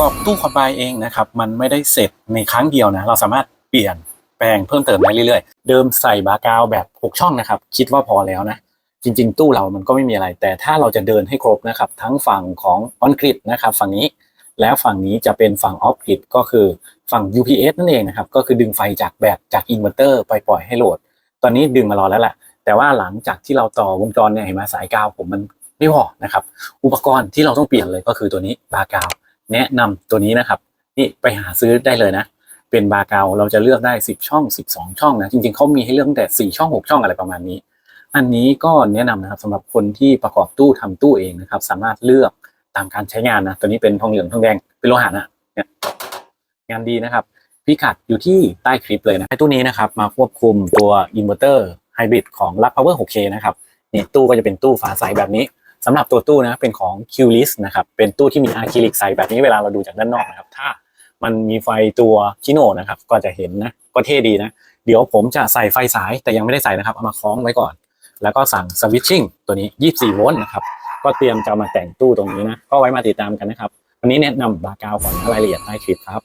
กรอบตู้คอมไบเองนะครับมันไม่ได้เสร็จในครั้งเดียวนะเราสามารถเปลี่ยนแปลงเพิ่มเติมได้เรื่อยๆ เดิมใส่บาร์กาวแบบ 6 ช่องนะครับ คิดว่าพอแล้วนะ จริง ๆ ตู้เรามันก็ไม่มีอะไร แต่ถ้าเราจะเดินให้ครบนะครับ ทั้งฝั่งของออนกริดนะครับฝั่งนี้แล้วฝั่งนี้จะเป็นฝั่งออฟกริดก็คือฝั่ง UPS นั่นเองนะครับ ก็คือดึงไฟจากแบตจากอินเวอร์เตอร์ไปปล่อยให้โหลด ตอนนี้ดึงมารอแล้วแหละแต่ว่าหลังจากที่เราต่อวงจรเนี่ยเห็นไหมสายกาวผมมันไม่พอนะครับอุปกรณ์ที่เราต้องเปลี่ยนเลยก็คือตัวนี้บาร์กาว แนะนำตัวนี้นะครับ นี่ไปหาซื้อได้เลยนะ เป็นบาร์กาเราจะเลือกได้ 10 ช่อง 12 ช่องนะ จริงๆเขามีให้เลือกแต่4ช่อง 6 ช่องอะไรประมาณนี้ อันนี้ก็แนะนำนะครับสำหรับคนที่ประกอบตู้ทำตู้เองนะครับ สามารถเลือกตามการใช้งานนะ ตัวนี้เป็นทองเหลืองทองแดงเป็นโลหะนะเนี่ยงานดีนะครับพิกัดอยู่ที่ใต้คลิปเลยนะให้ตู้นี้นะครับมาควบคุมตัวอินเวอร์เตอร์ไฮบริดของ l u x Power 6K นะครับนี่ตู้ก็จะเป็นตู้ฝาใสแบบนี้ สำหรับตัวตู้นะเป็นของ q l i s นะครับเป็นตู้ที่มีอะคริลิกใสแบบนี้เวลาเราดูจากด้านนอกนะครับ ถ้ามันมีไฟตัวชิโนนะครับ ก็จะเห็นนะก็เท่ดีนะ เดี๋ยวผมจะใส่ไฟสายแต่ยังไม่ได้ใส่นะครับ เอามาคล้องไว้ก่อน แล้วก็สั่งสวิตชิ่งตัวนี้ 24 โวลต์นะครับก็เตรียมจะมาแต่งตู้ตรงนี้นะ ก็ไว้มาติดตามกันนะครับ วันนี้แนะนำบาร์กาวก่อนรายละเอียดใต้คลิปครับ